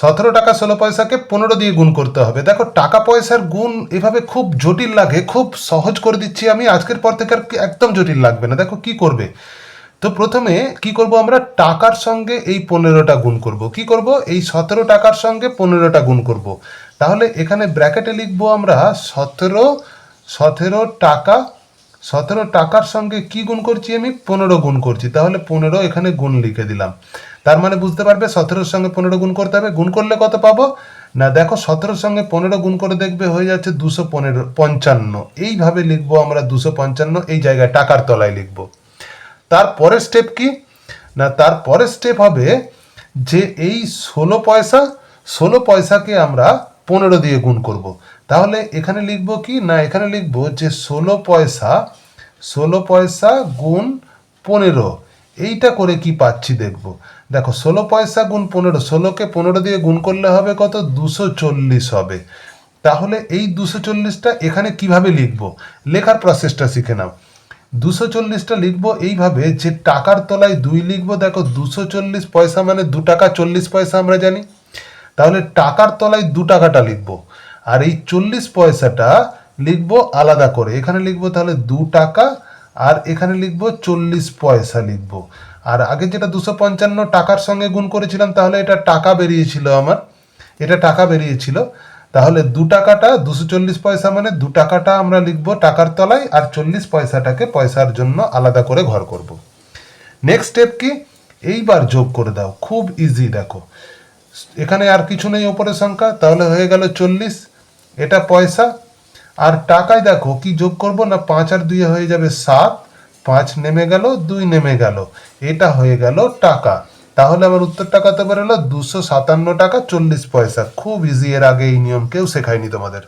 সতেরো টাকা ষোলো পয়সাকে পনেরো দিয়ে গুণ করতে হবে। দেখো, টাকা পয়সার গুণ এভাবে খুব জটিল লাগে, খুব সহজ করে দিচ্ছি আমি, আজকের পর থেকে আর একদম জটিল লাগবে না। দেখো, কি করবে? তো প্রথমে কি করব আমরা? টাকার সঙ্গে এই পনেরোটা গুণ করব। কি করব? এই সতেরো টাকার সঙ্গে পনেরোটা গুণ করব। তাহলে এখানে ব্র্যাকেটে লিখব আমরা সতেরো সতেরো টাকা, সতেরো টাকার সঙ্গে কি গুণ করছি আমি? পনেরো গুণ করছি। তাহলে পনেরো এখানে গুণ লিখে দিলাম। তার মানে বুঝতে পারবে সতেরোর সঙ্গে পনেরো গুণ করতে হবে। গুণ করলে কত পাবো? না, দেখো সতেরোর সঙ্গে পনেরো গুণ করে দেখবে হয়ে যাচ্ছে দুশো পনেরো, পঞ্চান্ন। এইভাবে লিখব আমরা দুশো পঞ্চান্ন, এই জায়গায় টাকার তলায় লিখব। তারপরের স্টেপ কি? না তারপরের স্টেপ হবে যে এই ষোলো পয়সা, ষোলো পয়সাকে আমরা পনেরো দিয়ে গুণ করব। তাহলে এখানে লিখব কি? না, এখানে লিখব যে ষোলো পয়সা ষোলো পয়সা গুণ পনেরো। এইটা করে কি পাচ্ছি দেখব। দেখো, ষোলো পয়সা গুণ পনেরো, ষোলোকে পনেরো দিয়ে গুণ করলে হবে কত? দুশো চল্লিশ হবে। তাহলে এই দুশো চল্লিশটা এখানে কীভাবে লিখব? লেখার প্রসেসটা শিখে নাও। দুশো চল্লিশটা লিখব এইভাবে, যে টাকার তলায় দুই লিখব, দেখো, দুশো চল্লিশ পয়সা মানে দু টাকা চল্লিশ পয়সা আমরা জানি। তাহলে টাকার তলায় দু টাকাটা লিখব। আর এই চল্লিশ পয়সাটা লিখব আলাদা করে। এখানে লিখব তাহলে দু টাকা আর এখানে লিখব চল্লিশ পয়সা লিখব। আর আগে যেটা দুশো পঞ্চান্ন টাকার সঙ্গে গুণ করেছিলাম, তাহলে এটা টাকা বেরিয়েছিল আমার। এটা টাকা বেরিয়েছিল। তাহলে দু টাকাটা, দুশো চল্লিশ পয়সা মানে দু টাকাটা আমরা লিখব টাকার তলায়, আর চল্লিশ পয়সাটাকে পয়সার জন্য আলাদা করে ঘর করব। নেক্সট স্টেপ কি? এইবার যোগ করে দাও। খুব ইজি দেখো। এখানে আর কিছু নেই ওপরের সংখ্যা, তাহলে হয়ে গেল চল্লিশ। এটা পয়সা আর টাকায় দেখো, কি যোগ করব না, পাঁচ আর দুই হয়ে যাবে সাত, পাঁচ নেমে গেল, দুই নেমে গেল। এটা হয়ে গেল টাকা। তাহলে আমার উত্তর টাকা তো বেরোলো? দুশো সাতান্ন টাকা চল্লিশ পয়সা। খুব ইজি এর আগে এই নিয়ম কেউ শেখায়নি তোমাদের।